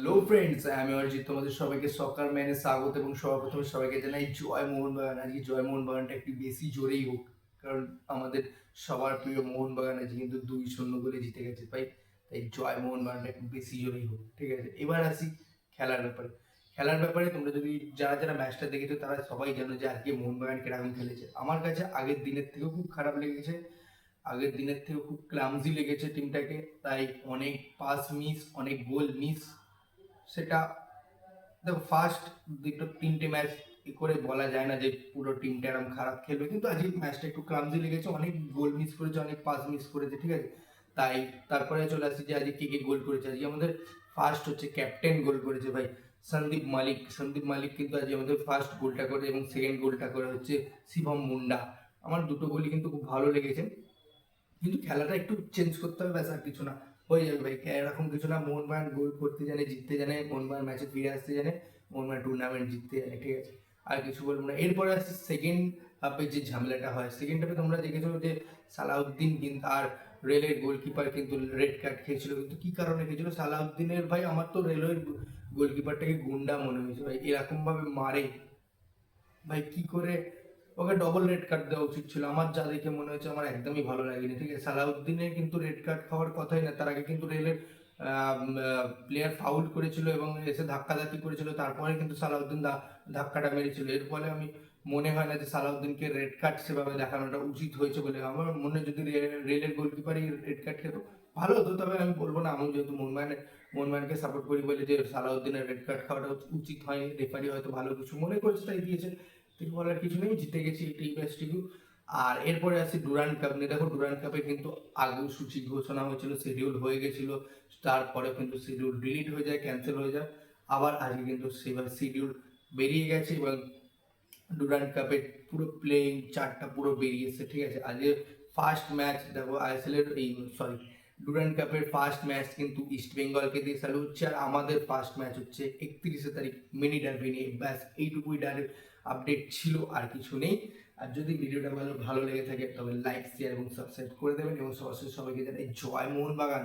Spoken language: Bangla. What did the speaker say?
হ্যালো ফ্রেন্ডস আমি অরিজিৎ তোমাদের সবাইকে সকাল ম্যানে স্বাগত এবং সর্বপ্রথমে সবাইকে জানাই জয় মোহন মোহনবাগান। আজকে জয় মোহনবাগানটা একটু বেশি জোরেই হোক, কারণ আমাদের সবার প্রিয় মোহনবাগান আজকে কিন্তু দুই শূন্য গোলে জিতে গেছে তাই তাই জয় মোহনবাগানটা একটু বেশি জোরেই হোক, ঠিক আছে? এবার আসি খেলার ব্যাপারে। খেলার ব্যাপারে তোমরা যদি যারা যারা ম্যাচটা দেখেছ, তারা সবাই জানো যে আজকে মোহনবাগান কীরকম খেলেছে। আমার কাছে আগের দিনের থেকেও খুব খারাপ লেগেছে, আগের দিনের থেকেও খুব ক্লামজি লেগেছে টিমটাকে তাই অনেক পাস মিস অনেক গোল মিস সেটা দেখো ফার্স্ট দুটো তিনটে ম্যাচ করে বলা যায় না যে পুরো টিমটা এরকম খারাপ খেলবে। কিন্তু আজকে ম্যাচটা একটু ক্লামজি লেগেছে, অনেক গোল মিস করেছে, অনেক পাস মিস করেছে, ঠিক আছে? তাই তারপরে চলে আসছি যে আজকে কে কে গোল করেছে। আজকে আমাদের ফার্স্ট হচ্ছে ক্যাপ্টেন গোল করেছে ভাই, সন্দীপ মালিক। সন্দীপ মালিক কিন্তু আজকে আমাদের ফার্স্ট গোলটা করে এবং সেকেন্ড গোলটা করে হচ্ছে শিবম মুন্ডা। আমার দুটো গোলই কিন্তু খুব ভালো লেগেছে। কিন্তু খেলাটা একটু চেঞ্জ করতে হবে, ব্যাস আর কিছু না। হয়ে যাবে ভাই। এরকম কিছু না মোহনবাগান গোল করতে জানে, জিততে জানে মোহনবাগান ম্যাচে ফিরে আসতে জানে মোহনবাগান টুর্নামেন্ট জিততে জানে ঠিক আছে আর কিছু বলব না। এরপরে আসছে সেকেন্ড হাফে যে ঝামেলাটা হয় সেকেন্ড হাফে তোমরা দেখেছ যে সালাউদ্দিন কিন্তু আর রেলের গোলকিপার কিন্তু রেড কার্ড খেয়েছিল কিন্তু কি কারণে খেয়েছিল সালাউদ্দিনের ভাই, আমার তো রেলওয়ের গোলকিপারটাকে গুন্ডা মনে হয়েছে ভাই। এরকম ভাবে মারে। ভাই, কি করে ওকে ডবল রেড কার্ড দেওয়া উচিত ছিল। আমার যা দেখে মনে হয়েছে, আমার একদমই ভালো লাগেনি। ঠিক আছে, সালাউদ্দিনের কিন্তু রেড কার্ড খাওয়ার কথাই না। তার আগে কিন্তু রেলের প্লেয়ার ফাউল করেছিল এবং এসে ধাক্কাধাক্কি করেছিল। তারপরে কিন্তু সালাউদ্দিন ধাক্কাটা মেরেছিল। এর ফলে আমি মনে হয় না যে সালাউদ্দিনকে রেড কার্ড সেভাবে দেখানোটা উচিত হয়েছে বলে আমার মনে যদি রেলের গোলকিপারই রেড কার্ড খেত, ভালো হতো। তবে আমি বলব না, আমি যেহেতু মোহনবাগানের মোহনবাগানকে সাপোর্ট করি বলে যে সালাউদ্দিনের রেড কার্ড খাওয়াটা উচিত হয়নি। রেফারি হয়তো ভালো কিছু মনে করেছে তাই দিয়েছে। কিছু বলার কিছু নেই, জিতে গেছি এটাই ম্যাচটিকু আর এরপরে আসি ডুরান্ড কাপ নিয়ে। দেখো, ডুরান্ড কাপে কিন্তু আগেও সূচি ঘোষণা হয়েছিল শিডিউল হয়ে গেছিল। তারপরে কিন্তু শিডিউল ডিলিট হয়ে যায় ক্যান্সেল হয়ে যায়। আবার আজকে কিন্তু সেবার শিডিউল বেরিয়ে গেছে এবং ডুরান্ড কাপের পুরো প্লেইং চারটা পুরো বেরিয়েছে ঠিক আছে? আজকে ফার্স্ট ম্যাচ দেখো আইএসএল এর এই সরি ডুরান্ড কাপের ফার্স্ট ম্যাচ কিন্তু ইস্ট বেঙ্গলকে দিয়ে চালু হচ্ছে আর আমাদের ফার্স্ট ম্যাচ হচ্ছে একত্রিশে তারিখ মিনি ডার্বি নিয়ে। ব্যাস, এইটুকুই ডারের আপডেট ছিল, আর কিছু নেই। আর যদি ভিডিওটা ভালো ভালো লেগে থাকে, তবে লাইক শেয়ার এবং সাবস্ক্রাইব করে দেবেন। এবং সরাসরি সবাইকে জানাই জয় মোহনবাগান।